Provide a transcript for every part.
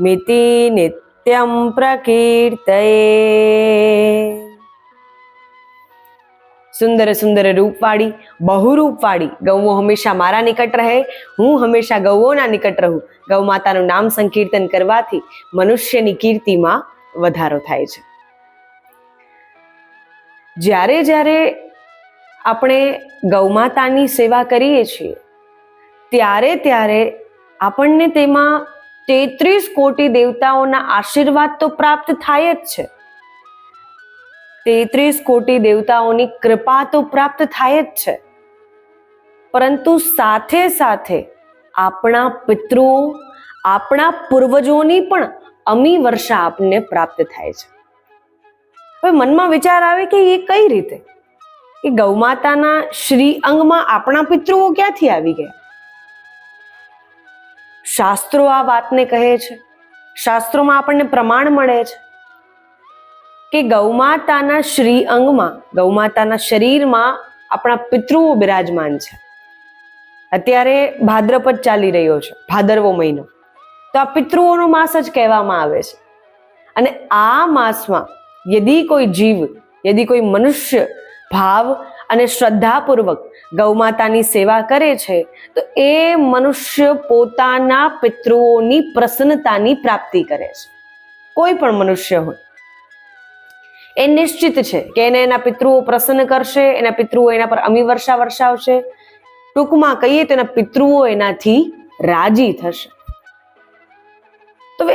મિતિ નિત્યમ પ્રકીર્તયે સુંદર સુંદર રૂપવાળી બહુ બહુરૂપવાળી ગૌઓ હંમેશા મારા નિકટ રહે હું હંમેશા ગૌઓના નિકટ રહું ગૌ માતાનું નામ સંકીર્તન કરવાથી મનુષ્યની કીર્તિમાં વધારો થાય છે. જ્યારે જ્યારે આપણે ગૌ માતાની સેવા કરીએ છીએ, ત્યારે ત્યારે આપણને તેમાં તેત્રીસ કોટી દેવતાઓના આશીર્વાદ તો પ્રાપ્ત થાય જ છે. તેત્રીસ કોટી દેવતાઓની કૃપા તો પ્રાપ્ત થાય જ છે. પરંતુ સાથે સાથે આપણા પિતૃઓ, આપણા પૂર્વજોની પણ અમી વર્ષા આપણને પ્રાપ્ત થાય છે. મનમાં વિચાર આવે કે એ કઈ રીતે? એ ગૌમાતાના શ્રી અંગમાં આપણા પિતૃઓ ક્યાંથી આવી ગયા? શાસ્ત્રો આ વાતને કહે છે. શાસ્ત્રોમાં આપણને પ્રમાણ મળે છે કે ગૌમાતાના શ્રી અંગમાં, ગૌમાતાના શરીરમાં આપણા પિતૃઓ બિરાજમાન છે. અત્યારે ભાદ્રપદ ચાલી રહ્યો છે, ભાદરવો મહિનો. તો આ પિતૃઓનો માસ જ કહેવામાં આવે છે. અને આ માસમાં યદી કોઈ જીવ, યદી કોઈ મનુષ્ય ભાવ અને શ્રદ્ધાપૂર્વક ગૌમાતાની સેવા કરે છે, તો એ મનુષ્ય પોતાના પિતૃઓની પ્રસન્નતાની પ્રાપ્તિ કરે છે. કોઈ પણ મનુષ્ય હોય. એ નિશ્ચિત છે કે એને એના પિતૃઓ પ્રસન્ન કરશે, એના પિતૃઓ એના પર અમી વર્ષા વર્ષાવશે. ટૂંકમાં કહીએ તો એના પિતૃઓ એનાથી રાજી થશે. તો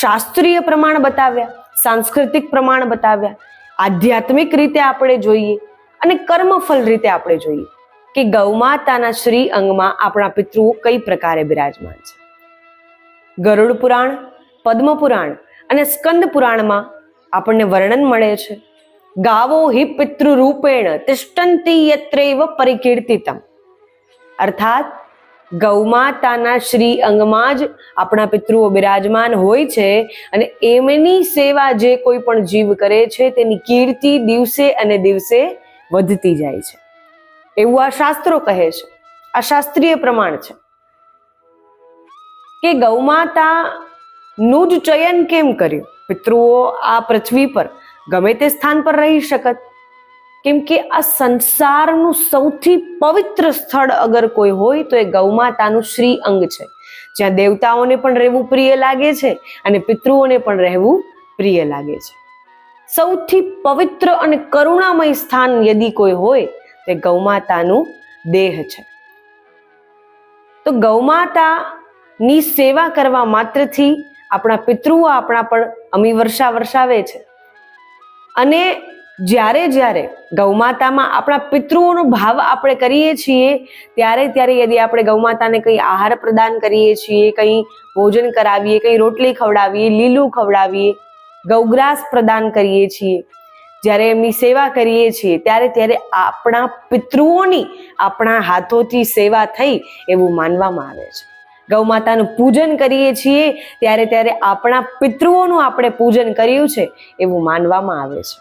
શાસ્ત્રીય પ્રમાણ બતાવ્યા, સાંસ્કૃતિક પ્રમાણ બતાવ્યા, આધ્યાત્મિક રીતે આપણે જોઈએ અને કર્મફલ રીતે આપણે જોઈએ કે ગૌમાતાના શ્રી અંગમાં આપણા પિતૃઓ કઈ પ્રકારે બિરાજમાન છે? ગરુડ પુરાણ, પદ્મ પુરાણ અને સ્કંદ પુરાણમાં આપણને વર્ણન મળે છે. ગાવો હિ પિતૃરૂપેણ તિષ્ટંતી યત્રેવ પરિકીર્તિતમ. અર્થાત, ગૌમાતાના શ્રી અંગમાં જ આપણા પિતૃઓ બિરાજમાન હોય છે અને એમની સેવા જે કોઈ પણ જીવ કરે છે તેની કીર્તિ દિવસે અને દિવસે વધતી જાય છે. એવું આ શાસ્ત્રો કહે છે. આ શાસ્ત્રીય પ્રમાણ છે. કે ગૌમાતાનું જ ચયન કેમ કર્યું? પિતૃઓ આ પૃથ્વી પર ગમે તે સ્થાન પર રહી શકત. કેમ કે આ સંસારનું સૌથી પવિત્ર સ્થળ અગર કોઈ હોય તો એ ગૌમાતાનું શ્રી અંગ છે. જ્યાં દેવતાઓને પણ રહેવું પ્રિય લાગે છે અને પિતૃઓને પણ રહેવું પ્રિય લાગે છે. સૌથી પવિત્ર અને કરુણામય સ્થાન યદી કોઈ હોય, તે ગૌમાતાનું દેહ છે. તો ગૌમાતાની સેવા કરવા માત્રથી આપણા પિતૃઓ આપણા પણ અમી વર્ષા વર્ષાવે છે. અને જ્યારે જ્યારે ગૌમાતામાં આપણા પિતૃઓનો ભાવ આપણે કરીએ છીએ, ત્યારે ત્યારે યદી આપણે ગૌમાતાને કંઈ આહાર પ્રદાન કરીએ છીએ, કંઈ ભોજન કરાવીએ, કંઈ રોટલી ખવડાવીએ, લીલું ખવડાવીએ ગૌગ્રાસ પ્રદાન કરીએ છીએ. જ્યારે એમની સેવા કરીએ છીએ, ત્યારે ત્યારે આપણા પિતૃઓની આપણા હાથોથી સેવા થઈ એવું માનવામાં આવે છે. ગૌમાતાનું પૂજન કરીએ છીએ, ત્યારે ત્યારે આપણા પિતૃઓનું આપણે પૂજન કર્યું છે એવું માનવામાં આવે છે.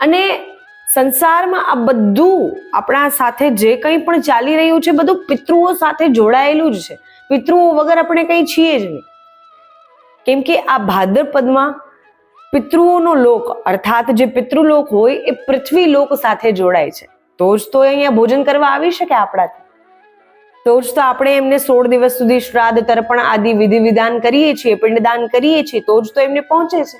અને સંસારમાં આ બધું આપણા સાથે જે કંઈ પણ ચાલી રહ્યું છે, બધું પિતૃઓ સાથે જોડાયેલું જ છે. પિતૃઓ વગર આપણે કંઈ છીએ જ નહીં. કેમ કે આ ભાદ્રપદમાં પિતૃઓનો લોક, અર્થાત જે પિતૃલોક હોય, એ પૃથ્વી લોક સાથે જોડાય છે. તો જ તો અહીંયા ભોજન કરવા આવી શકે આપણાથી. તો જ તો આપણે એમને સોળ દિવસ સુધી શ્રાદ્ધ, તર્પણ આદિ વિધિ વિધાન કરીએ છીએ, પિંડદાન કરીએ છીએ, તો જ તો એમને પહોંચે છે.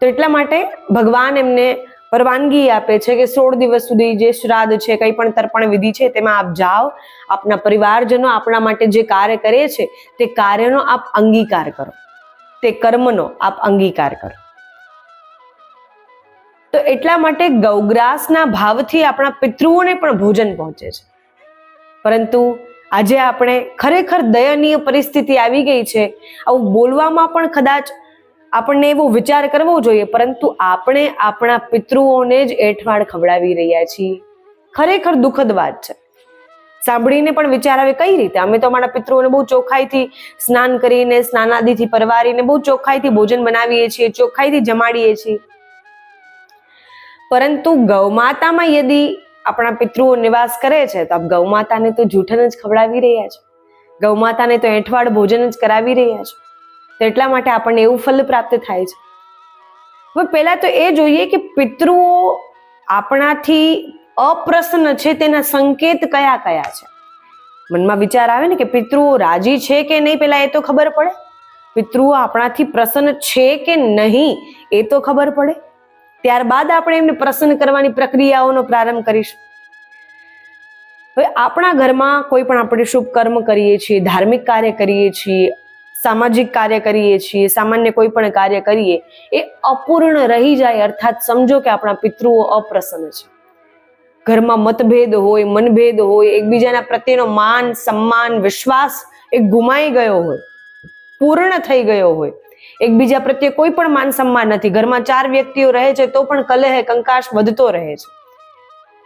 તો એટલા માટે ભગવાન એમને પરવાનગી આપે છે કે સોળ દિવસ સુધી જે શ્રાદ્ધ છે, કંઈ પણ તર્પણ વિધિ છે, તેમાં આપ જાઓ, આપના પરિવારજનો આપણા માટે જે કાર્ય કરે છે, તે કાર્યનો આપ અંગીકાર કરો. તે કર્મનો આપ અંગીકાર કરો. તો એટલા માટે ગૌગ્રાસના ભાવથી આપણા પિતૃઓને પણ ભોજન પહોંચે છે. પરંતુ આજે આપણે ખરેખર દયનીય પરિસ્થિતિ આવી ગઈ છે. આવું બોલવામાં પણ કદાચ આપણને એવો વિચાર કરવો જોઈએ, પરંતુ આપણે આપણા પિતૃઓને જ એઠવાડ ખવડાવી રહ્યા છીએ. ખરેખર દુઃખદ વાત છે. સાંભળીને પણ વિચાર આવે કઈ રીતે? અમે તો અમારા પિતૃઓને બહુ ચોખ્ખાઈથી સ્નાન કરીને, સ્નાનાદિથી પરવારીને બહુ ચોખ્ખાઈથી ભોજન બનાવીએ છીએ, ચોખ્ખાઈથી જમાડીએ છીએ. પરંતુ ગૌમાતામાં યદી આપણા પિતૃઓ નિવાસ કરે છે, તો ગૌમાતાને તો જૂઠન જ ખવડાવી રહ્યા છે. ગૌમાતાને તો એઠવાડ ભોજન જ કરાવી રહ્યા છે. તો એટલા માટે આપણને એવું ફલ પ્રાપ્ત થાય છે. હવે પહેલા તો એ જોઈએ કે પિતૃઓ આપણાથી અપ્રસન્ન છે, તેના સંકેત કયા કયા છે? મનમાં વિચાર આવે ને કે પિતૃઓ રાજી છે કે નહીં, પેલા એ તો ખબર પડે. પિતૃઓ આપણાથી પ્રસન્ન છે કે નહીં, એ તો ખબર પડે. ત્યારબાદ આપણે એમને પ્રસન્ન કરવાની પ્રક્રિયાઓનો પ્રારંભ કરીશું. હવે આપણા ઘરમાં કોઈ પણ આપણે શુભ કર્મ કરીએ છીએ, ધાર્મિક કાર્ય કરીએ છીએ સામાજિક કાર્ય કરીએ છીએ, સામાન્ય કોઈ પણ કાર્ય કરીએ, એ અપૂર્ણ રહી જાય અર્થાત સમજો કે આપણા પિતૃઓ અપ્રસન્ન છે. ઘરમાં મતભેદ હોય, મનભેદ હોય, એકબીજાના પ્રત્યેનો માન, સન્માન, વિશ્વાસ એ ગુમાઈ ગયો હોય, પૂર્ણ થઈ ગયો હોય. એકબીજા પ્રત્યે કોઈ પણ માન સન્માન નથી. ઘરમાં ચાર વ્યક્તિઓ રહે છે તો પણ કલહ કંકાશ વધતો રહે છે.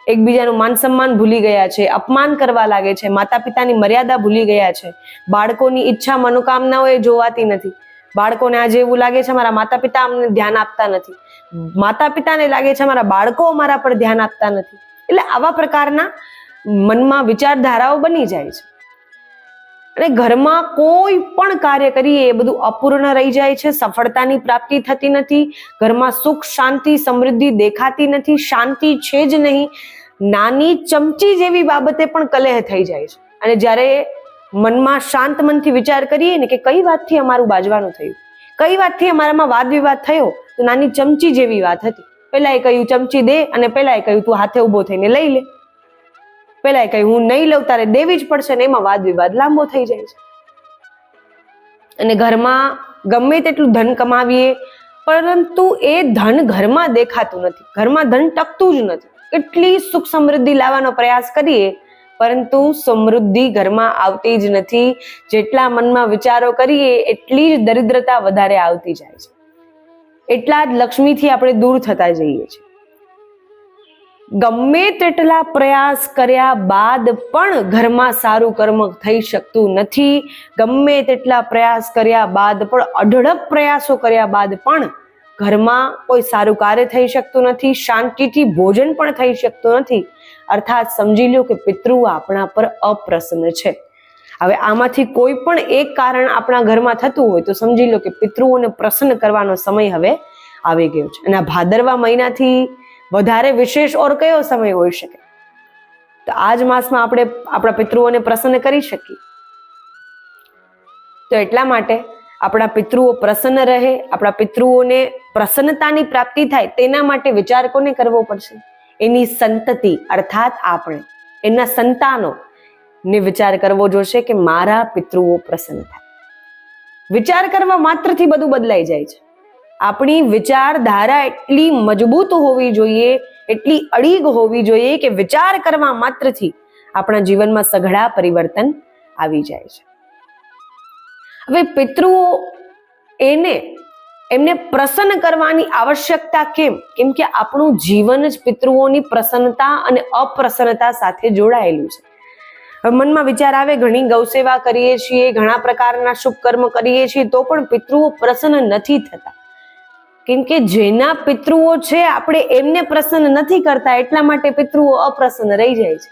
એકબીજાનું માન સન્માન ભૂલી ગયા છે, અપમાન કરવા લાગે છે માતા પિતાની મર્યાદા ભૂલી ગયા છે. બાળકોની ઈચ્છા મનોકામનાઓ એ જોવાતી નથી. બાળકોને આજે એવું લાગે છે મારા માતા પિતા અમને ધ્યાન આપતા નથી. માતા પિતાને લાગે છે મારા બાળકો અમારા પર ધ્યાન આપતા નથી. એટલે આવા પ્રકારના મનમાં વિચારધારાઓ બની જાય છે. અને ઘરમાં કોઈ પણ કાર્ય કરીએ એ બધું અપૂર્ણ રહી જાય છે, સફળતાની પ્રાપ્તિ થતી નથી, ઘરમાં સુખ, શાંતિ, સમૃદ્ધિ દેખાતી નથી, શાંતિ છે જ નહીં. નાની ચમચી જેવી બાબતે પણ કલેહ થઈ જાય છે. અને જ્યારે મનમાં શાંત મનથી વિચાર કરીએ ને કે કઈ વાતથી અમારું બાજવાનું થયું? કઈ વાતથી અમારામાં વાદ વિવાદ થયો? તો નાની ચમચી જેવી વાત હતી. પેલા એ કહ્યું, ચમચી દે, અને પેલા એ કહ્યું, તું હાથે ઊભો થઈને લઈ લે. પેલા એ કહ્યું, હું નહીં લઉં, તારે દેવી જ પડશે ને એમાં વાદ વિવાદ લાંબો થઈ જાય છે. અને ઘરમાં ગમે તેટલું ધન કમાવીએ પરંતુ એ ધન ઘરમાં દેખાતું નથી. ઘરમાં ધન ટકતું જ નથી. એટલી સુખ સમૃદ્ધિ લાવવાનો પ્રયાસ કરીએ, પરંતુ સમૃદ્ધિ ઘરમાં આવતી જ નથી. જેટલા મનમાં વિચારો કરીએ, એટલી જ દરિદ્રતા વધારે આવતી જાય છે. એટલા જ લક્ષ્મીથી આપણે દૂર થતા જઈએ છીએ. ગમે તેટલા પ્રયાસ કર્યા બાદ પણ ઘરમાં સારું કર્મ થઈ શકતું નથી. ગમે તેટલા પ્રયાસ કર્યા બાદ પણ, અઢળક પ્રયાસો કર્યા બાદ પણ ઘરમાં કોઈ સારું કાર્ય થઈ શકતું નથી, શાંતિથી ભોજન પણ થઈ શકતું નથી. અર્થાત સમજી લો કે પિતૃ આપણા પર અપ્રસન્ન છે. હવે આમાંથી કોઈ પણ એક કારણ આપણા ઘરમાં થતું હોય તો સમજી લો કે પિતૃઓને પ્રસન્ન કરવાનો સમય હવે આવી ગયો છે. અને ભાદરવા મહિનાથી વધારે વિશેષ ઓર કયો સમય હોઈ શકે? તો આ જ માસમાં આપણે આપણા પિતૃઓને પ્રસન્ન કરી શકીએ. તો એટલા માટે આપણા પિતૃઓ પ્રસન્ન રહે, આપણા પિતૃઓને પ્રસન્નતાની પ્રાપ્તિ થાય તેના માટે વિચાર કોને કરવો પડશે? એની સંતતિ, અર્થાત આપણે, એના સંતાનો ને વિચાર કરવો જોશે કે મારા પિતૃઓ પ્રસન્ન થાય. વિચાર કરવા માત્રથી બધું બદલાઈ જાય છે. આપણી વિચારધારા એટલી મજબૂત હોવી જોઈએ, એટલી અડીગ હોવી જોઈએ કે વિચાર કરવા માત્રથી આપણા જીવનમાં સઘળા પરિવર્તન આવી જાય છે. હવે પિતૃઓ એને, એમને પ્રસન્ન કરવાની આવશ્યકતા કેમ? કેમ કે આપણું જીવન જ પિતૃઓની પ્રસન્નતા અને અપ્રસન્નતા સાથે જોડાયેલું છે. મનમાં વિચાર આવે, ઘણી ગૌસેવા કરીએ છીએ, ઘણા પ્રકારના શુભ કર્મ કરીએ છીએ, તો પણ પિતૃઓ પ્રસન્ન નથી થતા. કેમ કે જેના પિતૃઓ છે, આપણે એમને પ્રસન્ન નથી કરતા, એટલા માટે પિતૃઓ અપ્રસન્ન રહી જાય છે.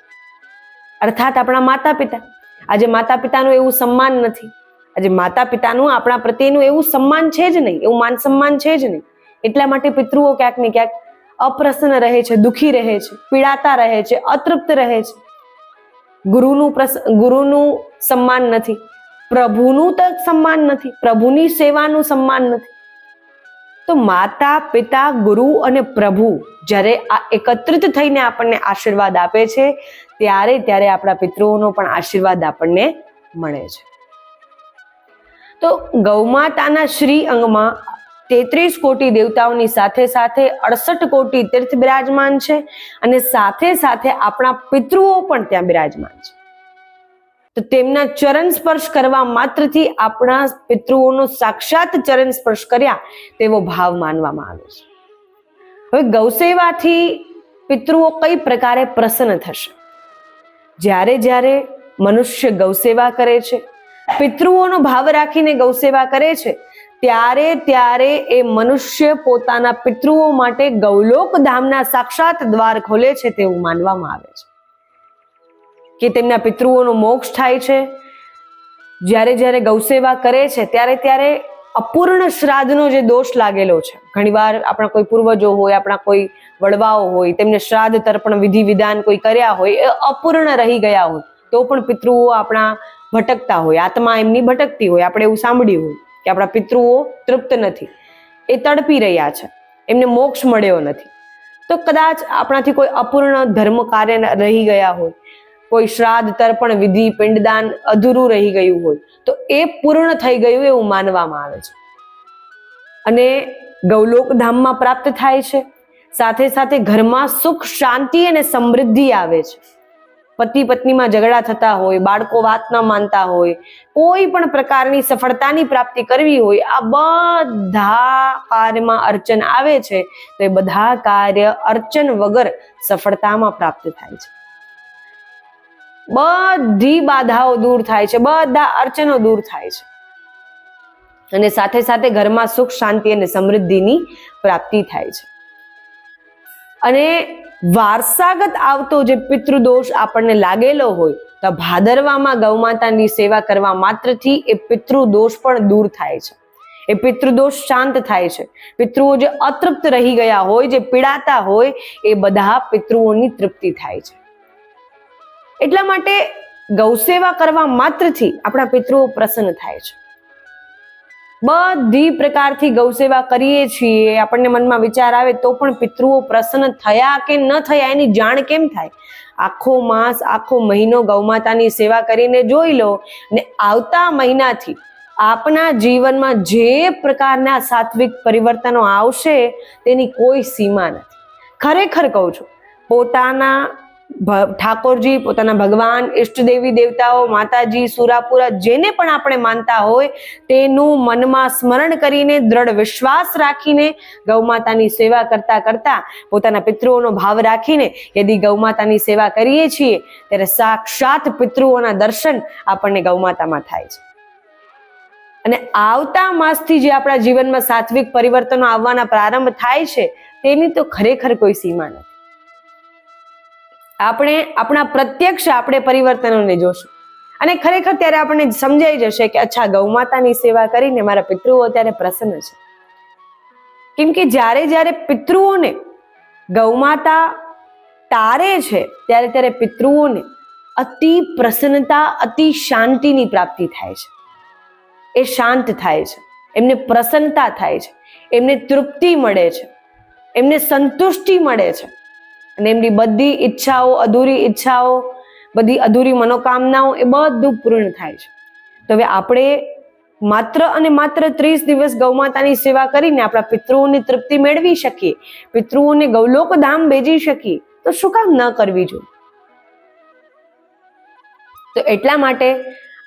અર્થાત આપણા માતા પિતા આજે માતા પિતાનું એવું સન્માન નથી. આજે માતા પિતાનું આપણા પ્રત્યેનું એવું સન્માન છે જ નહીં, એવું માન સન્માન છે જ નહીં. એટલા માટે પિતૃઓ ક્યાંક ને ક્યાંક અપ્રસન્ન રહે છે, દુખી રહે છે, પીડાતા રહે છે, અતૃપ્ત રહે છે. ગુરુનું ગુરુનું સન્માન નથી. પ્રભુનું તો સન્માન નથી, પ્રભુની સેવાનું સન્માન નથી. તો માતા, પિતા, ગુરુ અને પ્રભુ જ્યારે આ એકત્રિત થઈને આપણને આશીર્વાદ આપે છે, ત્યારે ત્યારે આપણા પિતૃઓનો પણ આશીર્વાદ આપણને મળે છે. તો ગૌમાતાના શ્રી અંગમાં તેત્રીસ કોટી દેવતાઓની સાથે સાથે અડસઠ કોટી તીર્થ બિરાજમાન છે અને સાથે સાથે આપણા પિતૃઓ પણ ત્યાં બિરાજમાન છે. તો તેમના ચરણ સ્પર્શ કરવા માત્રથી આપણા પિતૃઓનો સાક્ષાત ચરણ સ્પર્શ કર્યા તેવો ભાવ માનવામાં આવે છે. હવે ગૌસેવાથી પિતૃઓ કઈ પ્રકારે પ્રસન્ન થશે? જ્યારે જ્યારે મનુષ્ય ગૌસેવા કરે છે, પિતૃઓનો ભાવ રાખીને ગૌસેવા કરે છે, ત્યારે ત્યારે એ મનુષ્ય પોતાના પિતૃઓ માટે ગૌલોક ધામના સાક્ષાત દ્વાર ખોલે છે તેવું માનવામાં આવે છે. કે તેમના પિતૃઓનો મોક્ષ થાય છે? જ્યારે જ્યારે ગૌસેવા કરે છે, ત્યારે ત્યારે અપૂર્ણ શ્રાદ્ધનો જે દોષ લાગેલો છે. ઘણીવાર આપણા કોઈ પૂર્વજો હોય, આપણા કોઈ વડવાઓ હોય, તેમને શ્રાદ્ધ તર્પણ વિધિ વિધાન કોઈ કર્યા હોય, એ અપૂર્ણ રહી ગયા હોય, તો પણ પિતૃઓ આપણા ભટકતા હોય. આત્મા એમની ભટકતી હોય. આપણે એવું સાંભળ્યું હોય કે આપણા પિતૃઓ તૃપ્ત નથી. એ તડપી રહ્યા છે. એમને મોક્ષ મળ્યો નથી. તો કદાચ આપણાથી કોઈ અપૂર્ણ ધર્મ કાર્ય રહી ગયા હોય કોઈ શ્રાદ્ધ તર્પણ વિધિ, પિંડદાન અધૂરું રહી ગયું હોય, તો એ પૂર્ણ થઈ ગયું એવું માનવામાં આવે છે. અને ગૌલોક ધામમાં પ્રાપ્ત થાય છે. સાથે સાથે ઘરમાં સુખ, શાંતિ અને સમૃદ્ધિ આવે છે. પતિ પત્નીમાં ઝઘડા થતા હોય, બાળકો વાત ન માનતા હોય, કોઈ પણ પ્રકારની સફળતાની પ્રાપ્તિ કરવી હોય, આ બધા કાર્યમાં અર્ચન આવે છે, તો એ બધા કાર્ય અર્ચન વગર સફળતામાં પ્રાપ્ત થાય છે. બધી બાધાઓ દૂર થાય છે, બધા અર્ચનો દૂર થાય છે. અને સાથે સાથે ઘરમાં સુખ, શાંતિ અને સમૃદ્ધિની પ્રાપ્તિ થાય છે. અને વારસાગત આવતો જે પિતૃદોષ આપણને લાગેલો હોય, તો ભાદરવામાં ગૌમાતાની સેવા કરવા માત્રથી એ પિતૃદોષ પણ દૂર થાય છે. એ પિતૃદોષ શાંત થાય છે. પિતૃઓ જે અતૃપ્ત રહી ગયા હોય, જે પીડાતા હોય, એ બધા પિતૃઓની તૃપ્તિ થાય છે. એટલા માટે ગૌસેવા કરવા માત્રથી આપણા પિતૃઓ પ્રસન્ન થાય છે. બધી પ્રકારથી ગૌસેવા કરીએ છીએ, આપણને મનમાં વિચાર આવે તો પણ પિતૃઓ પ્રસન્ન થયા કે ન થયા એની જાણ કેમ થાય? આખો માસ, આખો મહિનો ગૌમાતાની સેવા કરીને જોઈ લો ને આવતા મહિનાથી આપના જીવનમાં જે પ્રકારના સાત્વિક પરિવર્તનો આવશે તેની કોઈ સીમા નથી. ખરેખર કહું છું, પોતાના ઠાકોરજી, પોતાના ભગવાન, ઈષ્ટદેવી દેવતાઓ, માતાજી, સુરાપુરા જેને પણ આપણે માનતા હોય, તેનું મનમાં સ્મરણ કરીને, દ્રઢ વિશ્વાસ રાખીને ગૌમાતાની સેવા કરતા કરતા, પોતાના પિતૃઓનો ભાવ રાખીને, યદિ ગૌમાતાની સેવા કરીએ છીએ, ત્યારે સાક્ષાત પિતૃઓના દર્શન આપણને ગૌમાતામાં થાય છે. અને આવતા માસથી જે આપણા જીવનમાં સાત્વિક પરિવર્તનો આવવાના પ્રારંભ થાય છે, તેની તો ખરેખર કોઈ સીમા નથી. આપણે, આપણા પ્રત્યક્ષ આપણે પરિવર્તનોને જોશું. અને ખરેખર ત્યારે આપણને સમજાઈ જશે કે અચ્છા ગૌમાતાની સેવા કરીને મારા પિતૃઓ ત્યારે પ્રસન્ન છે. કેમ કે જ્યારે જ્યારે પિતૃઓને ગૌમાતા તારે છે, ત્યારે ત્યારે પિતૃઓને અતિ પ્રસન્નતા, અતિ શાંતિની પ્રાપ્તિ થાય છે. એ શાંત થાય છે. એમને પ્રસન્નતા થાય છે. એમને તૃપ્તિ મળે છે. એમને સંતુષ્ટિ મળે છે. અને એમની બધી ઈચ્છાઓ, અધૂરી ઈચ્છાઓ, બધી અધૂરી મનોકામનાઓ એ બધું પૂર્ણ થાય છે. તો હવે આપણે માત્ર અને માત્ર ત્રીસ દિવસ ગૌમાતાની સેવા કરીને આપણા પિતૃઓની તૃપ્તિ મેળવી શકીએ, પિતૃઓને ગૌલોક ધામ ભેજી શકીએ, તો શું કામ ન કરવી જોઈએ? તો એટલા માટે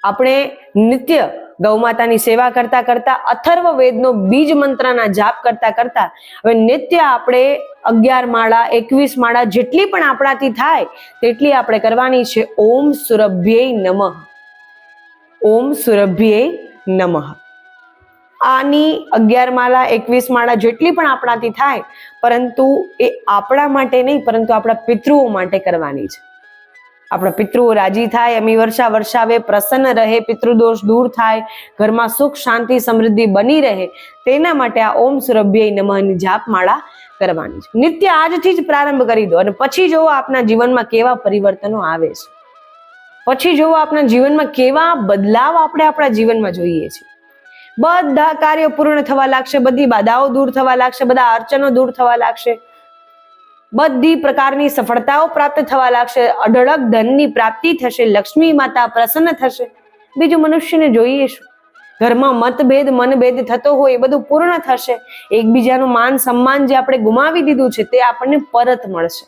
આપણે નિત્ય ગૌમાતાની સેવા કરતા કરતા, અથર્વ વેદનો બીજ મંત્રના જાપ કરતા કરતા, હવે નિત્ય આપણે અગિયાર માળા, એકવીસ માળા જેટલી પણ આપણાથી થાય, તેટલી આપણે કરવાની છે ઓમ સુરભ્યય નમઃ. ઓમ સુરભ્યય નમઃ. આની અગિયાર માળા, એકવીસ માળા જેટલી પણ આપણાથી થાય, પરંતુ એ આપણા માટે નહીં, પરંતુ આપણા પિતૃઓ માટે કરવાની છે. આપણા પિતૃઓ રાજી થાય, અમી વર્ષા વર્ષાવે પ્રસન્ન રહે, પિતૃદોષ દૂર થાય, ઘરમાં સુખ, શાંતિ, સમૃદ્ધિ બની રહે, તેના માટે આ ઓમ સુરભ્ય નમઃની જાપમાળા કરવાની છે. નિત્ય આજથી જ પ્રારંભ કરી દો અને પછી જોવો આપના જીવનમાં કેવા પરિવર્તનો આવે છે. પછી જોવો આપણા જીવનમાં કેવા બદલાવ આપણે આપણા જીવનમાં જોઈએ છીએ બધા કાર્યો પૂર્ણ થવા લાગશે, બધી બાધાઓ દૂર થવા લાગશે, બધા અર્ચનો દૂર થવા લાગશે. બધી પ્રકારની સફળતાઓ પ્રાપ્ત થવા લાગશે. અઢળક ધનની પ્રાપ્તિ થશે, લક્ષ્મી માતા પ્રસન્ન થશે. બીજું મનુષ્યને જોઈએ શું? ઘરમાં મતભેદ, મનભેદ થતો હોય એ બધું પૂર્ણ થશે. એકબીજાનું માન, સન્માન જે આપણે ગુમાવી દીધું છે તે આપણને પરત મળશે.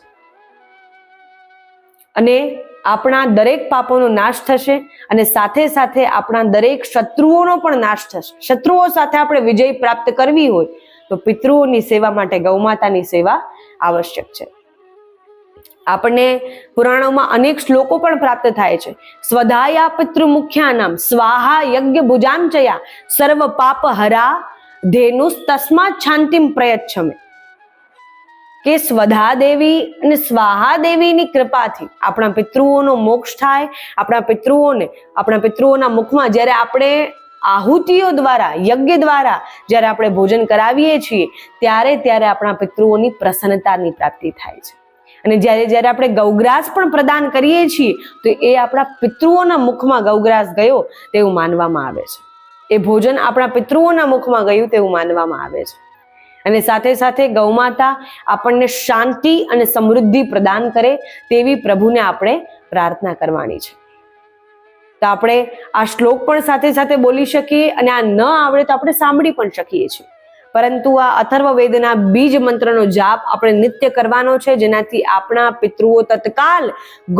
અને આપણા દરેક પાપોનો નાશ થશે અને સાથે સાથે આપણા દરેક શત્રુઓનો પણ નાશ થશે. શત્રુઓ સાથે આપણે વિજય પ્રાપ્ત કરવી હોય તો પિતૃઓની સેવા માટે ગૌમાતાની સેવા આવશ્યક છે. આપણને પુરાણોમાં અનેક શ્લોકો પણ પ્રાપ્ત થાય છે. સ્વધાયા પિતૃ મુખ્યાનામ, સ્વાહા યજ્ઞ ભુજાંચયા, સર્વ પાપ હરા ધેનુ તસ્માત શાંતિમ પ્રયચ્છમે. કે સ્વધા દેવી અને સ્વાહા દેવીની કૃપાથી આપણા પિતૃઓનો મોક્ષ થાય, આપણા પિતૃઓને, આપણા પિતૃઓના મુખમાં જ્યારે આપણે આહુતિઓ દ્વારા, યજ્ઞ દ્વારા જ્યારે આપણે ભોજન કરાવીએ છીએ, ત્યારે ત્યારે આપણા પિતૃઓની પ્રસન્નતાની પ્રાપ્તિ થાય છે. અને જ્યારે જ્યારે આપણે ગૌગ્રાસ પણ પ્રદાન કરીએ છીએ, તો એ આપણા પિતૃઓના મુખમાં ગૌગ્રાસ ગયો તેવું માનવામાં આવે છે. એ ભોજન આપણા પિતૃઓના મુખમાં ગયું તેવું માનવામાં આવે છે. અને સાથે સાથે ગૌમાતા આપણને શાંતિ અને સમૃદ્ધિ પ્રદાન કરે તેવી પ્રભુને આપણે પ્રાર્થના કરવાની છે. તો આપણે આ શ્લોક પણ સાથે સાથે બોલી શકીએ અને આ ન આવડે તો આપણે સાંભળી પણ શકીએ છીએ. પરંતુ આ અથર્વ વેદના બીજ મંત્રનો જાપ આપણે નિત્ય કરવાનો છે, જેનાથી આપણા પિતૃઓ તત્કાલ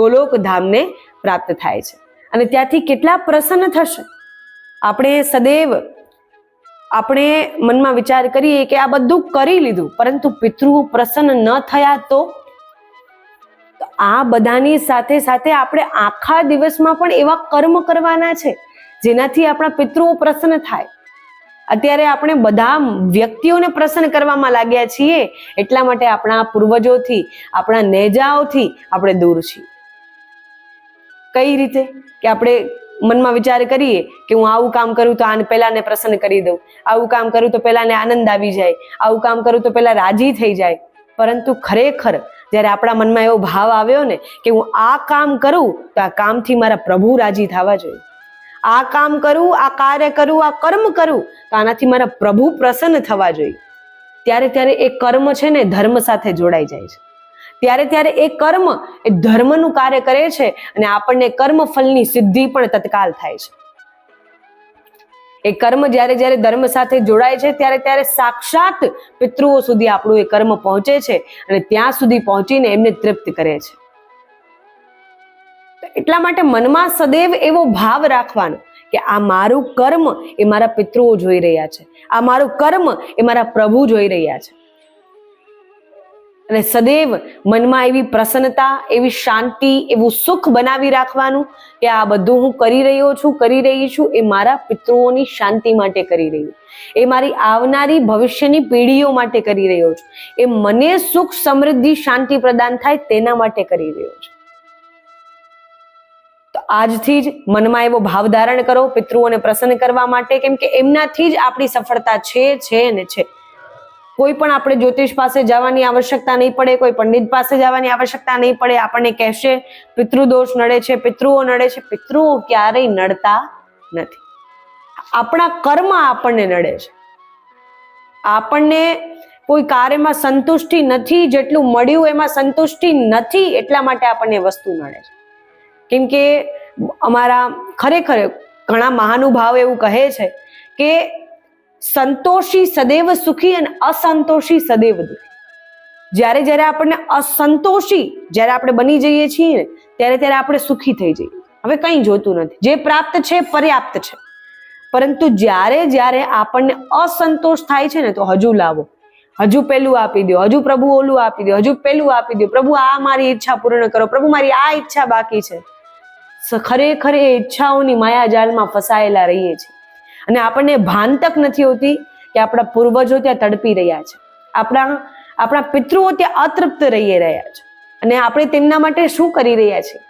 ગોલોક ધામને પ્રાપ્ત થાય છે. અને ત્યાંથી કેટલા પ્રસન્ન થશે? આપણે સદૈવ આપણે મનમાં વિચાર કરીએ કે આ બધું કરી લીધું, પરંતુ પિતૃઓ પ્રસન્ન ન થયા તો આ બધાની સાથે સાથે આપણે આખા દિવસમાં પણ એવા કર્મ કરવાના છે, જેનાથી આપણા પિતૃઓ પ્રસન્ન થાય. અત્યારે આપણે બધા વ્યક્તિઓને પ્રસન્ન કરવામાં લાગ્યા છીએ, એટલા માટે આપણા પૂર્વજોથી, આપણા નેજાઓથી આપણે દૂર છીએ. કઈ રીતે? કે આપણે મનમાં વિચાર કરીએ કે હું આવું કામ કરું તો આને પહેલાને પ્રસન્ન કરી દઉં, આવું કામ કરું તો પહેલાને આનંદ આવી જાય, આવું કામ કરું તો પહેલા રાજી થઈ જાય. પરંતુ ખરેખર જ્યારે આપણા મનમાં એવો ભાવ આવ્યો ને કે હું આ કામ કરું, તો આ કામથી મારા પ્રભુ રાજી થવા જોઈએ. આ કામ કરું, આ કાર્ય કરું, આ કર્મ કરું, તો આનાથી મારા પ્રભુ પ્રસન્ન થવા જોઈએ. ત્યારે ત્યારે એ કર્મ છે ને ધર્મ સાથે જોડાઈ જાય છે. ત્યારે ત્યારે એ કર્મ એ ધર્મનું કાર્ય કરે છે અને આપણને કર્મ ફલની સિદ્ધિ પણ તત્કાલ થાય છે. એ કર્મ જ્યારે જ્યારે ધર્મ સાથે જોડાય છે, ત્યારે ત્યારે સાક્ષાત પિતૃઓ સુધી આપણું એ કર્મ પહોંચે છે અને ત્યાં સુધી પહોંચીને એમને તૃપ્ત કરે છે. એટલા માટે મનમાં સદૈવ એવો ભાવ રાખવાનો કે આ મારું કર્મ એ મારા પિતૃઓ જોઈ રહ્યા છે, આ મારું કર્મ એ મારા પ્રભુ જોઈ રહ્યા છે. અને સદૈવ મનમાં એવી પ્રસન્નતા, એવી શાંતિ, એવું સુખ બનાવી રાખવાનું કે આ બધું હું કરી રહ્યો છું, કરી રહી છું, એ મારા પિતૃઓની શાંતિ માટે કરી રહ્યું એ મારી આવનારી ભવિષ્યની પેઢીઓ માટે કરી રહ્યો છું. એ મને સુખ, સમૃદ્ધિ, શાંતિ પ્રદાન થાય તેના માટે કરી રહ્યો છું. તો આજથી જ મનમાં એવો ભાવ ધારણ કરો, પિતૃઓને પ્રસન્ન કરવા માટે, કેમ કે એમનાથી જ આપણી સફળતા છે છે ને છે. કોઈ પણ આપણે જ્યોતિષ પાસે જવાની આવશ્યકતા નહીં પડે, કોઈ પંડિત પાસે જવાની આવશ્યકતા નહીં પડે, આપણને કહેશે, પિતૃદોષ નડે છે, પિતૃઓ નડે છે. પિતૃઓ ક્યારેય નડતા નથી. આપણા કર્મ આપણને નડે છે. આપણને કોઈ કાર્યમાં સંતુષ્ટિ નથી, જેટલું મળ્યું એમાં સંતુષ્ટિ નથી, એટલા માટે આપણને વસ્તુ નડે છે. કેમ કે અમારા ખરેખર ઘણા મહાનુભાવ એવું કહે છે કે સંતોષી સદૈવ સુખી અને અસંતોષી સદૈવ દુઃખી. જ્યારે જ્યારે આપણને અસંતોષી જ્યારે આપણે બની જઈએ છીએ ને, ત્યારે ત્યારે આપણે સુખી થઈ જઈએ. હવે કંઈ જોતું નથી. જે પ્રાપ્ત છે, પર્યાપ્ત છે. પરંતુ જ્યારે જ્યારે આપણને અસંતોષ થાય છે ને, તો હજુ લાવો. હજુ પેલું આપી દો, હજુ પ્રભુ ઓલું આપી દો, હજુ પેલું આપી દો. પ્રભુ, આ મારી ઈચ્છા પૂર્ણ કરો. પ્રભુ, મારી આ ઈચ્છા બાકી છે. ખરેખર એ ઈચ્છાઓની માયાજાલમાં ફસાયેલા રહીએ છીએ. અને આપણને ભાન તક નથી હોતી કે આપણા પૂર્વજો ત્યાં તડપી રહ્યા છે. આપણા આપણા પિતૃઓ ત્યાં અતૃપ્ત રહી રહ્યા છે. અને આપણે તેમના માટે શું કરી રહ્યા છીએ?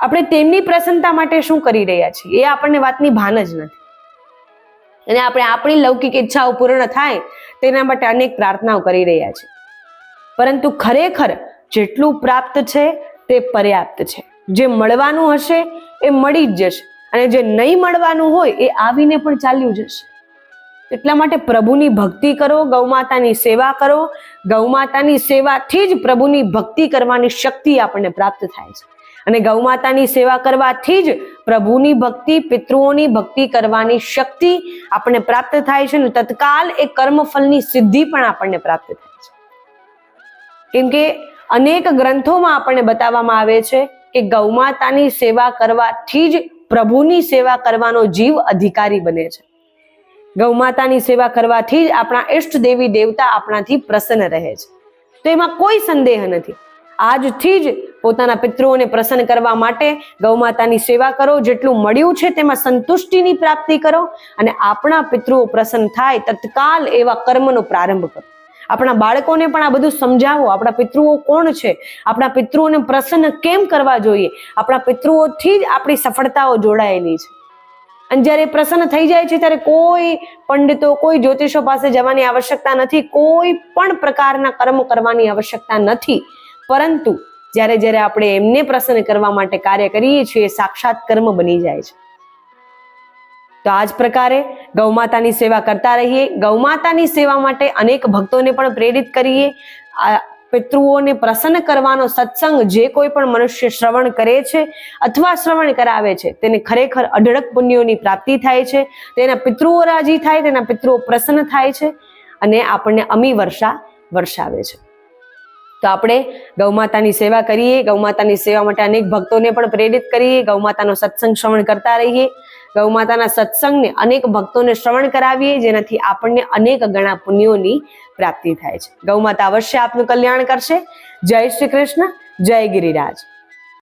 આપણે તેમની પ્રસન્નતા માટે શું કરી રહ્યા છીએ? એ આપણને વાતની ભાન જ નથી. અને આપણે આપણી લૌકિક ઈચ્છાઓ પૂર્ણ થાય તેના માટે અનેક પ્રાર્થનાઓ કરી રહ્યા છીએ. પરંતુ ખરેખર જેટલું પ્રાપ્ત છે તે પર્યાપ્ત છે. જે મળવાનું હશે એ મળી જ જશે. અને જે નહીં મળવાનું હોય એ આવીને પણ ચાલ્યું જશે. એટલા માટે પ્રભુની ભક્તિ કરો ગૌમાતાની સેવા કરો. ગૌમાતાની સેવાથી જ પ્રભુની ભક્તિ કરવાની શક્તિ આપણને પ્રાપ્ત થાય છે. અને ગૌમાતાની સેવા કરવાથી જ પ્રભુની ભક્તિ, પિતૃઓની ભક્તિ કરવાની શક્તિ આપણને પ્રાપ્ત થાય છે અને તત્કાલ એ કર્મફળની સિદ્ધિ પણ આપણને પ્રાપ્ત થાય છે. કેમ કે અનેક ગ્રંથોમાં આપણને બતાવવામાં આવે છે કે ગૌમાતાની સેવા કરવાથી જ પ્રભુની સેવા કરવાનો જીવ અધિકારી બને છે. ગૌમાતાની સેવા કરવાથી જ આપણા ઇષ્ટ દેવી દેવતા આપણાથી પ્રસન્ન રહે છે. તો એમાં કોઈ સંદેહ નથી. આજથી જ પોતાના પિતૃઓને પ્રસન્ન કરવા માટે ગૌમાતાની સેવા કરો, જેટલું મળ્યું છે તેમાં સંતુષ્ટિની પ્રાપ્તિ કરો અને આપણા પિતૃઓ પ્રસન્ન થાય તત્કાલ એવા કર્મનો પ્રારંભ કરો. આપણા બાળકોને પણ આ બધું સમજાવો. આપણા પિતૃઓ કોણ છે? આપણા પિતૃઓને પ્રસન્ન કેમ કરવા જોઈએ? આપણા પિતૃઓથી જ આપણી સફળતાઓ જોડાયેલી છે. અને જ્યારે પ્રસન્ન થઈ જાય છે, ત્યારે કોઈ પંડિતો, કોઈ જ્યોતિષો પાસે જવાની આવશ્યકતા નથી. કોઈ પણ પ્રકારના કર્મ કરવાની આવશ્યકતા નથી. પરંતુ જ્યારે જ્યારે આપણે એમને પ્રસન્ન કરવા માટે કાર્ય કરીએ છીએ સાક્ષાત કર્મ બની જાય છે. તો આ જ પ્રકારે ગૌમાતાની સેવા કરતા રહીએ. ગૌમાતાની સેવા માટે અનેક ભક્તોને પણ પ્રેરિત કરીએ. પિતૃઓને પ્રસન્ન કરવાનો સત્સંગ જે કોઈ પણ મનુષ્ય શ્રવણ કરે છે અથવા શ્રવણ કરાવે છે, તેને ખરેખર અઢળક પુણ્યોની પ્રાપ્તિ થાય છે. તેના પિતૃઓ રાજી થાય, તેના પિતૃઓ પ્રસન્ન થાય છે અને આપણને અમી વર્ષા વર્ષાવે છે. તો આપણે ગૌમાતાની સેવા કરીએ. ગૌમાતાની સેવા માટે અનેક ભક્તોને પણ પ્રેરિત કરીએ. ગૌમાતાનો સત્સંગ શ્રવણ કરતા રહીએ. ગૌમાતાના સત્સંગને અનેક ભક્તોને શ્રવણ કરાવીએ, જેનાથી આપણને અનેક ગણા પુણ્યોની પ્રાપ્તિ થાય છે. ગૌમાતા અવશ્ય આપનું કલ્યાણ કરશે. જય શ્રી કૃષ્ણ, જય ગિરિરાજ.